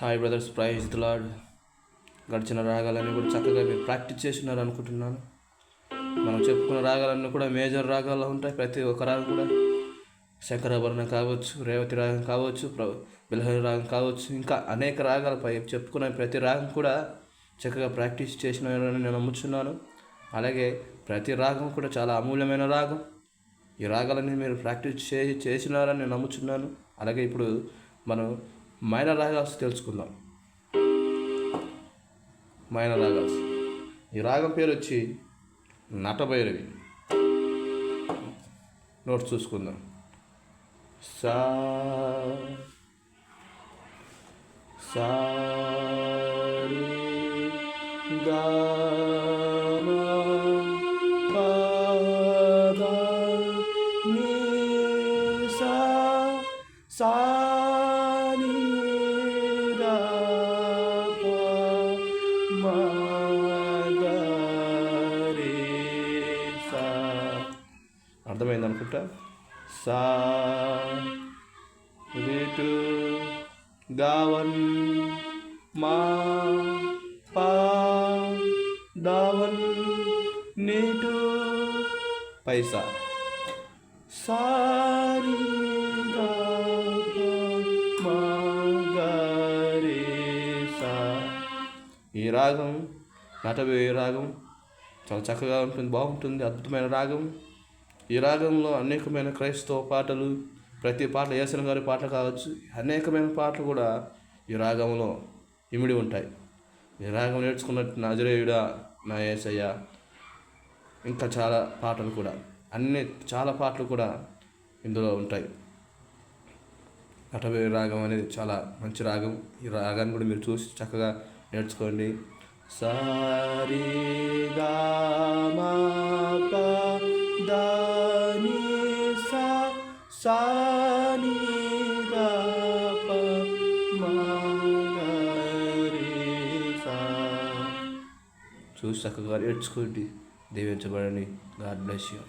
Hi brothers praise lord గడిచిన రాగాలన్నీ కూడా చక్కగా మీరు ప్రాక్టీస్ చేసినారు అనుకుంటున్నాను. మనం చెప్పుకున్న రాగాలన్నీ కూడా మేజర్ రాగాల్లో ఉంటాయి. ప్రతి ఒక్క రాగం కూడా శంకరాభరణం కావచ్చు రేవతి రాగం కావచ్చు ప్ర బిలహరి రాగం కావచ్చు ఇంకా అనేక రాగాలపై చెప్పుకున్న ప్రతి రాగం కూడా చక్కగా ప్రాక్టీస్ చేసినారని నేను నమ్ముచున్నాను. అలాగే ప్రతి రాగం కూడా చాలా అమూల్యమైన రాగం. ఈ రాగాలన్నీ మీరు ప్రాక్టీస్ చేసి చేసినారని నేను నమ్ముచున్నాను. అలాగే ఇప్పుడు మనం మైనర్ రాగాల్స్ తెలుసుకుందాం. మైనర్ రాగాల్స్ ఈ రాగం పేరు వచ్చి నటభైరవి. నోట్స్ చూసుకుందాం. సా సా రి, గా మా, అర్థమైంది అనుకుంటా? సా రిటు గావన్ మా పా దావన్ నీటు పైసా. సారి సా. ఈ రాగం నటవే రాగం చాలా చక్కగా ఉంటుంది బాగుంటుంది అద్భుతమైన రాగం. ఈ రాగంలో అనేకమైన క్రైస్తవ పాటలు ప్రతి పాట యేసన గారి పాటలు కావచ్చు అనేకమైన పాటలు కూడా ఈ రాగంలో ఇమిడి ఉంటాయి. ఈ రాగం నేర్చుకున్నట్టు నజరేయుడా నా ఏసయ్య ఇంకా చాలా పాటలు కూడా అన్ని చాలా పాటలు కూడా ఇందులో ఉంటాయి. అటవీ రాగం అనేది చాలా మంచి రాగం. ఈ రాగాన్ని కూడా మీరు చూసి చక్కగా నేర్చుకోండి. సారీగా సా ని గా పా చూసి చక్కగా నేర్చుకోండి దీవించబడండి గాడ్ బ్లెస్ యూ.